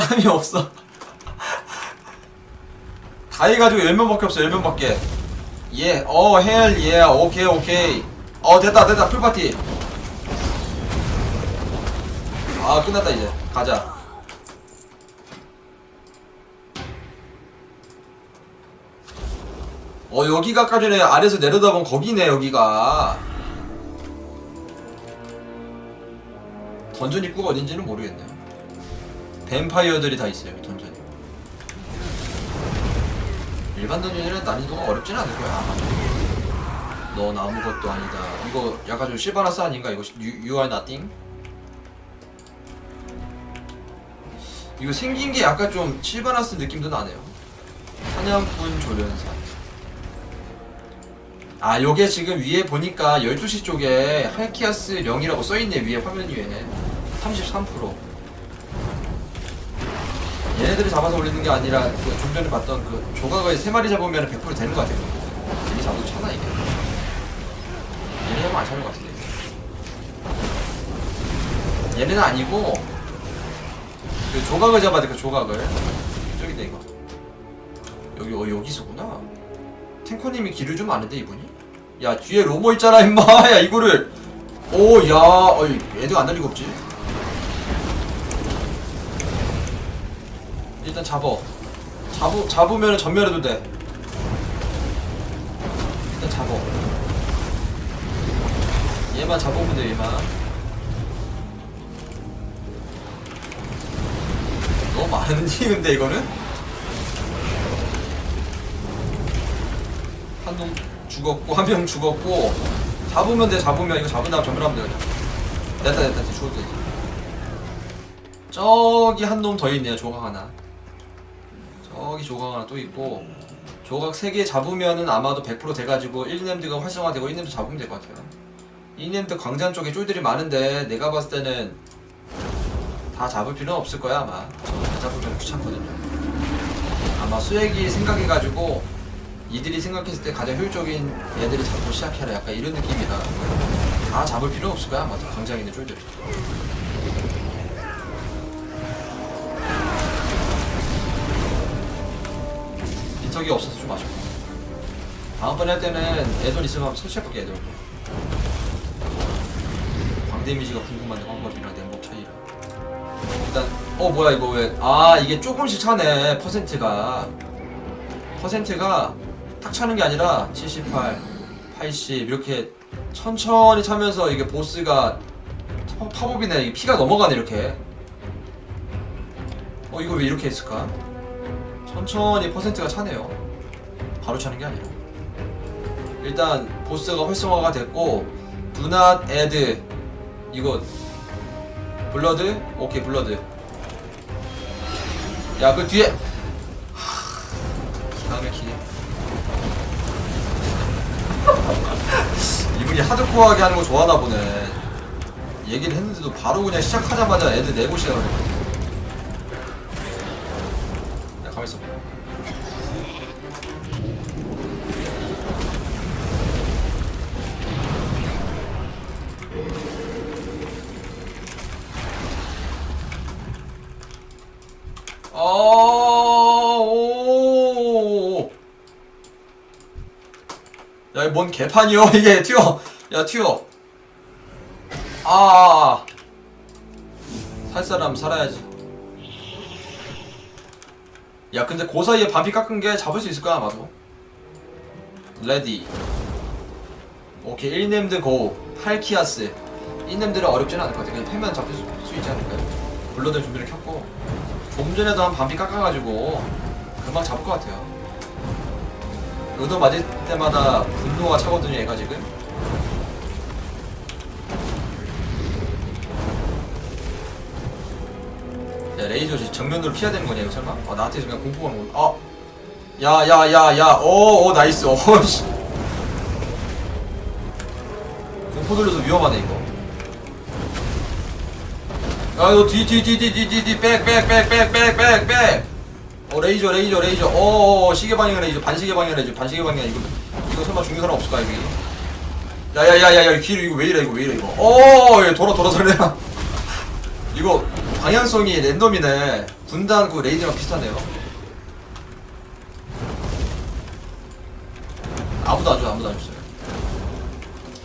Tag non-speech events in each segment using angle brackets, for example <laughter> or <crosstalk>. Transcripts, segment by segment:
사람이 없어. 다 해가지고 10명밖에 없어, 10명밖에. 예, 어, 헬, 예, 오케이, 오케이. 어, 됐다, 됐다, 풀파티. 아, 끝났다, 이제. 가자. 어, 여기가 아까 전에 아래에서 내려다본 거기네, 여기가. 던전 입구가 어딘지는 모르겠네요. 뱀파이어들이 다 있어요, 던전이. 일반 던전이랑 난이도가 어렵진 않을 거야, 아마. 넌 아무것도 아니다. 이거 약간 좀 실바나스 아닌가? 이거 you, you are nothing? 이거 생긴 게 약간 좀 실바나스 느낌도 나네요. 사냥꾼 조련사. 아, 요게 지금 위에 보니까 12시 쪽에 할키아스 0이라고 써있네, 위에 화면 위에. 33%. 얘네들을 잡아서 올리는 게 아니라, 그, 좀 전에 봤던 그, 조각을 3마리 잡으면 100% 되는 것 같아요. 얘네 잡아도 차나, 이게. 얘네 잡으면 안 차는 것 같은데. 얘네는 아니고, 그 조각을 잡아야 돼, 그 조각을. 저기다, 이거. 여기, 어, 여기서구나. 탱커님이 길을 좀 아는데 이분이? 야 뒤에 로모 있잖아 임마 <laughs> 야 이거를 오야 어이 애들 안 날리고 없지 일단 잡어. 잡으, 잡으면 전멸해도 돼. 일단 잡어. 얘만 잡으면 돼 얘만. 너무 많은지 근데 이거는? 한 놈 죽었고 한 명 죽었고 잡으면 돼 잡으면. 이거 잡은 다음 전멸하면 돼 그냥. 됐다 됐다. 이제 죽어도 되지. 저기 한 놈 더 있네요 조각 하나 저기 조각 하나 또 있고 조각 3개 잡으면은 아마도 100% 돼가지고 1렘드가 활성화되고 1렘드 잡으면 될 것 같아요. 1렘드 광장 쪽에 쫄들이 많은데 내가 봤을 때는 다 잡을 필요는 없을 거야 아마. 다 잡으면 귀찮거든요. 아마 수액이 생각해가지고 이들이 생각했을 때 가장 효율적인 애들을 잡고 시작해라. 약간 이런 느낌이다. 다 잡을 필요 없을 거야 아마. 광장에 있는 쫄들 인 턱이 없어서 좀 아쉽고. 다음번에 할 때는 애돈 있으면 설치해볼게 애돈 광데미지가 궁금한데 방법이랑 냉복 차이랑 일단 어 뭐야 이거 왜 아 이게 조금씩 차네 퍼센트가. 퍼센트가 딱 차는 게 아니라 78, 80 이렇게 천천히 차면서 이게 보스가 파- 팝업이네. 이게 피가 넘어가네 이렇게. 어 이거 왜 이렇게 했을까? 천천히 퍼센트가 차네요. 바로 차는 게 아니라. 일단 보스가 활성화가 됐고 not add 이거 블러드? 오케이 블러드. 야 그 뒤에. 기가 막히네 <laughs> 이분이 하드코어하게 하는 거 좋아하나 보네. 얘기를 했는데도 바로 그냥 시작하자마자 애들 내고 시작을 가 만있어 아, 오. 야, 이뭔 개판이요? <laughs> 이게 튀어. 야, 튀어. 아. 살 사람 살아야지. 야, 근데 그 사이에 반피 깎은 게 잡을 수 있을 거야, 아마도. 레디. 오케이, 1 nem드 고. 할키아스. 1 nem드는 어렵진 않을 것 같아. 그냥 패면 잡힐 수, 수 있지 않을까요? 블러드 준비를 켰고. 좀 전에도 한 반피 깎아가지고 금방 잡을 것 같아요. 의도 맞을 때마다 분노가 차거든요, 얘가 지금. 야, 레이저 지금 정면으로 피해야 되는 거냐, 이거 설마? 아, 나한테 지금 공포가 오는 거. 아! 야, 야, 야, 야, 오, 오, 나이스, 오, <laughs> 씨. 공포 돌려서 위험하네, 이거. 야, 너 뒤, 뒤, 뒤, 뒤, 뒤, 뒤, 뒤, 백, 백, 백, 백, 백, 백, 백. 어, 레이저, 레이저, 레이저. 어, 어, 시계 방향 레이저, 반시계 방향 레이저, 반시계 방향 이거. 이거 설마 죽는 사람 없을까, 여기? 야, 야, 야, 야, 야, 길 이거 왜 이래, 이거 왜 이래, 이거. 어, 얘 돌아, 돌아, 돌아. <laughs> 이거 방향성이 랜덤이네. 군단 그 레이드랑 비슷하네요. 아무도 안 줘, 아무도 안 줬어요.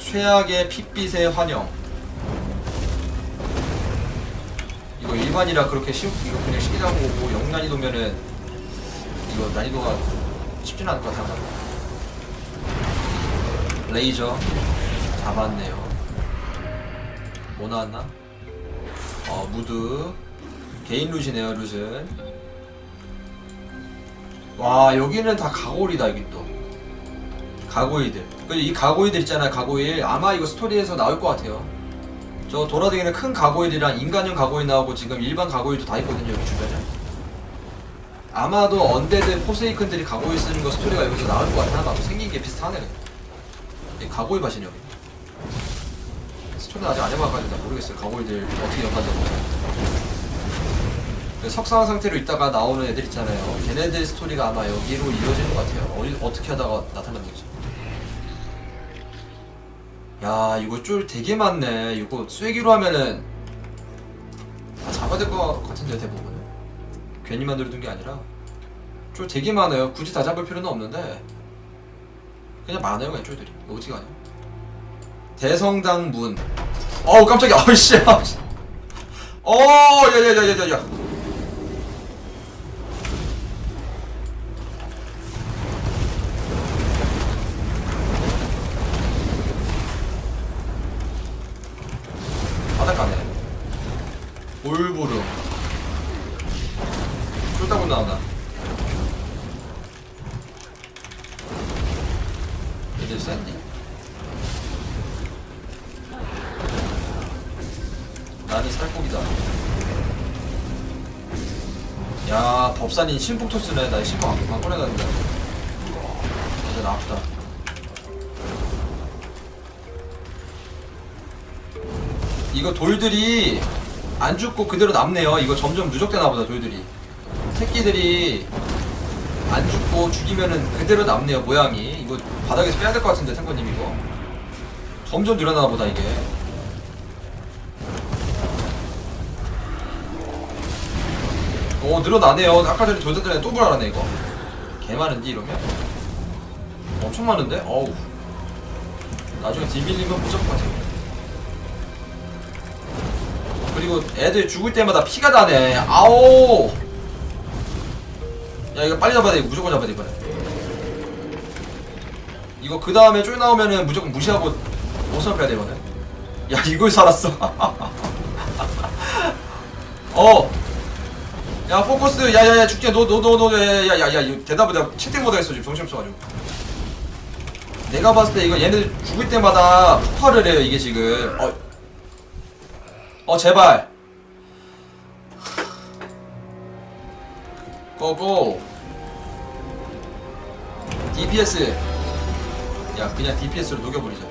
최악의 핏빛의 환영. 이거 일반이라 그렇게 쉬우, 이거 그냥 쉬기라고 뭐 영난이도면은 이거 난이도가 쉽진 않을 것 같아요. 레이저 잡았네요. 뭐 나왔나? 어 무드 개인 룻이네요 룻은. 와 여기는 다 가골이다 여기 또. 가고이들. 그이 가고이들 있잖아요, 가고일. 아마 이거 스토리에서 나올 것 같아요. 저 돌아다니는 큰 가고일이랑 인간형 가고일 나오고 지금 일반 가고일도 다 있거든요, 여기 주변에. 아마도 언데드 포세이큰들이 가고일 쓰는 거 스토리가 여기서 나올 것 같아. 아마 생긴 게 비슷하네. 이 가고일 밭이네, 여기. 스토리는 아직 안 해봐가지고 나 모르겠어요. 가고일들 어떻게 연관되고. 그 석상한 상태로 있다가 나오는 애들 있잖아요. 걔네들 스토리가 아마 여기로 이어지는 것 같아요. 어디, 어떻게 하다가 나타나는 거지? 야, 이거 쫄 되게 많네. 이거 쐐기로 하면은 다 잡아야 될것 같은데 대부분은. 괜히 만들어둔 게 아니라 쫄 되게 많아요. 굳이 다 잡을 필요는 없는데 그냥 많아요, 그냥 쫄들이. 어떻게 가냐? 대성당 문. 어우 깜짝이야. <laughs> 어이씨. 어, 야야야야야야. 바닷가네. 올부름. 쫄따구 나온다. 얘들 쎘니? 법산인 신풍토스네. 나 신풍 안, 안 꺼내놨는데. 이제 나 아프다. 이거 돌들이 안 죽고 그대로 남네요. 이거 점점 누적되나 보다, 돌들이. 새끼들이 안 죽고 죽이면은 그대로 남네요, 모양이. 이거 바닥에서 빼야 될 것 같은데, 탱커님 이거. 점점 늘어나나 보다, 이게. 오, 늘어나네요. 아까 전에 돌들에 또 불알아네, 이거. 개 많은데, 이러면? 엄청 많은데? 어우. 나중에 딜빌리면 무조건 같아요. 그리고 애들 죽을 때마다 피가 나네. 아오. 야 이거 빨리 잡아야 돼. 무조건 잡아야 돼 이번에. 이거 그 다음에 쫄 나오면은 무조건 무시하고 못 살펴야 돼 이번에. 야 이걸 살았어. <laughs> 어. 야 포커스. 야야야 죽게. 너 너 너 너 야야야 이거 대답을 내가 채팅 못하겠어 지금 정신 없어 가지고. 내가 봤을 때 이거 얘네들 죽을 때마다 폭발을 해요 이게 지금. 어. 어 제발 고고 DPS 야 그냥 DPS로 녹여버리자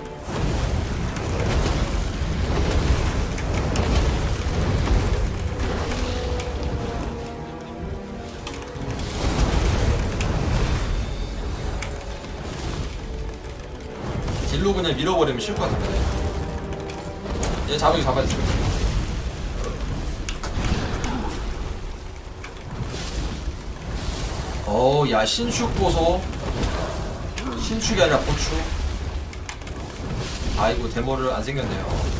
딜로 그냥 밀어버리면 쉬울 것 같은데. 얘 잡으기 잡아야 돼 어우 야 신축 보소. 신축이 아니라 고축. 아이고 데모를 안 생겼네요.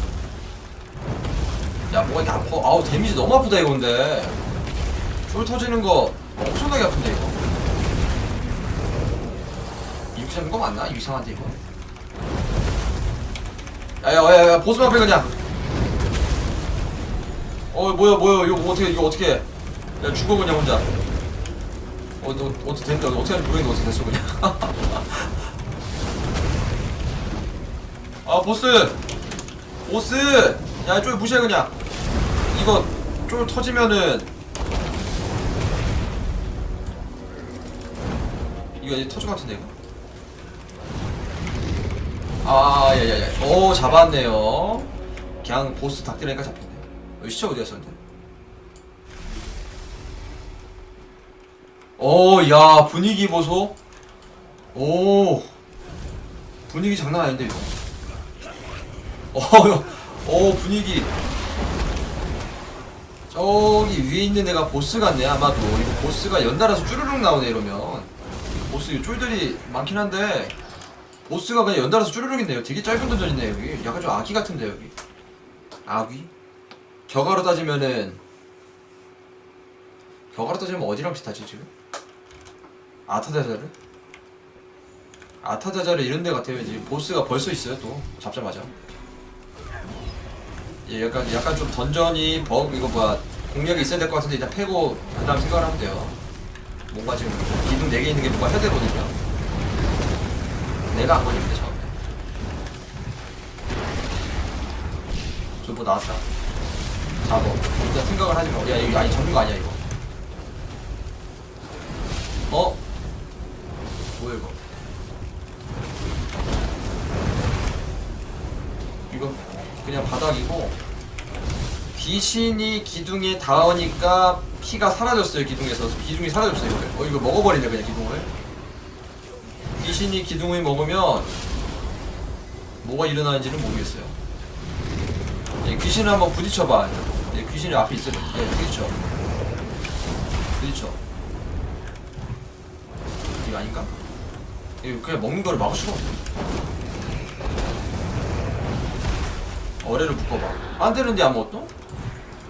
야 뭐가 이렇게 아파? 아우 데미지 너무 아프다 이거 근데. 쫄 터지는 거 엄청나게 아픈데 이거. 이렇게 잡는 거 맞나? 이상한데 이거 야야야야 보스만 앞에 그냥 어 뭐야 뭐야 이거 어떻게 이거 어떻게 해? 야 죽어 그냥 혼자 어, 너, 어떻게 됐다. 어떻게 하는지 모르겠는데 어떻게 됐어, 그냥. <laughs> 아, 보스! 보스! 야, 쫄 무시해, 그냥. 이거, 쫄 터지면은. 이거 이제 터질 것 같은데, 이거. 아, 야, 야, 야. 오, 잡았네요. 그냥 보스 닥들으니까 잡혔네. 어, 시체 어디 갔었는데? 오, 야, 분위기 보소. 오, 분위기 장난 아닌데, 이거. 어, 오, 분위기. 저기 위에 있는 애가 보스 같네 아마도 이거 보스가 연달아서 쭈르륵 나오네 이러면 보스 이 쫄들이 많긴 한데 보스가 그냥 연달아서 쭈르륵인데요 되게 짧은 던전이네 여기 약간 좀 아기 같은데 여기 아귀? 격아로 따지면은 격아로 따지면 어디랑 비슷하지 지금? 아타자자르? 아타자자르 이런 데 같아요 이제 보스가 벌써 있어요 또 잡자마자 예, 약간 약간 좀 던전이 버그 이거 뭐야 공략이 있어야 될 것 같은데 일단 패고 그다음 생각을 하면 돼요. 뭔가 지금 기둥 4개 있는 게 뭔가 해야 되거든요. 내가 안 걸리면 돼 처음에. 저뭐 나왔다. 잡어. 일단 생각을 하지 마. 야 이거 아니 잡는 거 아니야 이거. 어? 뭐야 이거? 이거 그냥 바닥이고 귀신이 기둥에 닿으니까 피가 사라졌어요 기둥에서 기둥이 사라졌어요 이거 어 이거 먹어버리네 그냥 기둥을 귀신이 기둥을 먹으면 뭐가 일어나는지는 모르겠어요 예, 귀신을 한번 부딪혀봐 예, 귀신이 앞에 있어요 예, 부딪혀 부딪혀 이거 아닌가? 이거 그냥 먹는 거를 막을 수가 없어 어뢰를 묶어봐. 안 되는데 아무것도?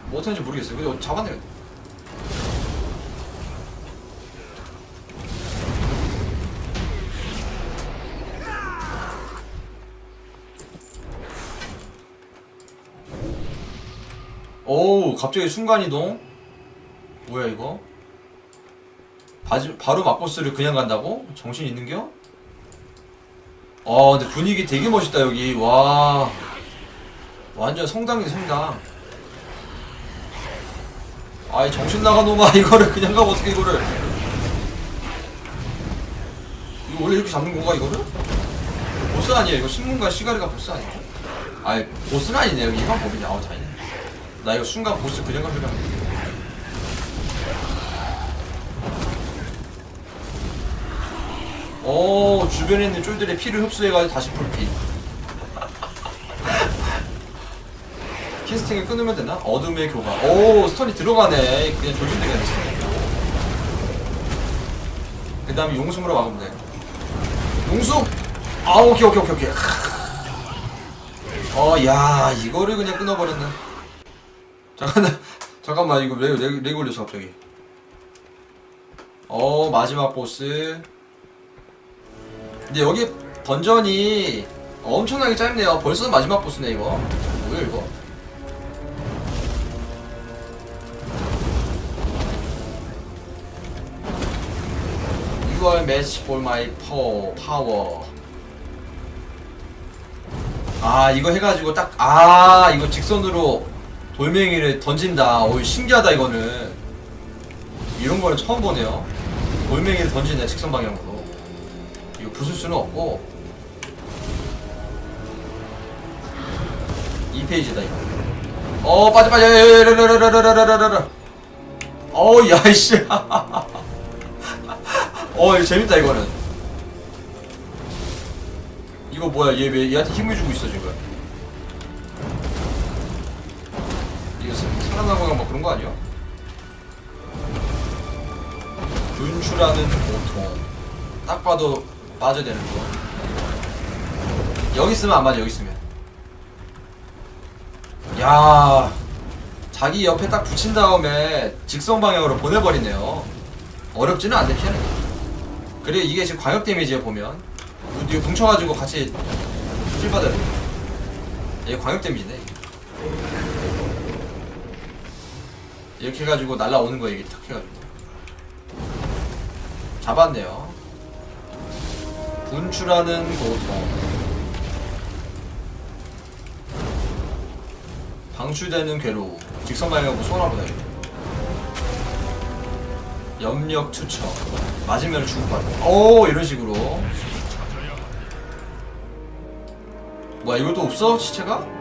뭐 어떻게 하는지 모르겠어요. 근데 잡았 네. 오, 갑자기 순간이동? 뭐야 이거? 바지, 바로 막보스를 그냥 간다고? 정신 있는겨? 아 근데 분위기 되게 멋있다 여기 와 완전 성당이네 성당 아이 정신 나간 놈아 <laughs> 이거를 그냥 가면 어떻게 이거를 이거 원래 이렇게 잡는 건가 이거를? 보스 아니야 이거 신문가 시가리가 보스 아니야? 아이 보스는 아니네 여기 이만 법이냐 아우 다행이네 나 이거 순간 보스 그냥 가려면 오 주변에 있는 쫄들의 피를 흡수해가지고 다시 풀피 <laughs> 캐스팅을 끊으면 되나? 어둠의 교가. 오, 스턴이 들어가네. 그냥 조준되겠네. 그 다음에 용숨으로 막으면 돼. 용숨! 아, 오케이, 오케이, 오케이, 오케이. 어, 야, 이거를 그냥 끊어버렸네. 잠깐, <laughs> 잠깐만, 이거 왜, 왜, 왜 걸렸어, 갑자기. 어, 마지막 보스. 근데 여기 던전이 엄청나게 짧네요. 벌써 마지막 보스네, 이거. 뭐야, 이거? You are match for my power. 아 이거 해가지고 딱 아 이거 직선으로 돌멩이를 던진다. 오 신기하다 이거는. 이런 거는 처음 보네요. 돌멩이를 던지네 직선 방향으로. 이거 부술 수는 없고. 2페이지다 이거. 어 빠져 빠져. 어우 야이씨. 어 이거 재밌다 이거는. 이거 뭐야 얘 얘한테 힘을 주고 있어 지금. 사- 살아나거나 뭐 그런 거 아니야? 분출하는 고통 딱 봐도 빠져야 되는 거 여기 있으면 안 맞아 여기 있으면 야 자기 옆에 딱 붙인 다음에 직선 방향으로 보내버리네요 어렵지는 않네 피하는 게 그래 이게 지금 광역 데미지에 보면 이거 뭉쳐가지고 같이 찔 받아야 돼. 이게 광역 데미지네. 이렇게 해가지고 날라오는 거야 이게 탁 해가지고 잡았네요. 분출하는 고통. 방출되는 괴로움. 직선 방향으로 쏘나보다 이거. 염력 투척 맞으면 죽을 것 같아 오 이런 식으로 뭐야 이것도 없어 시체가?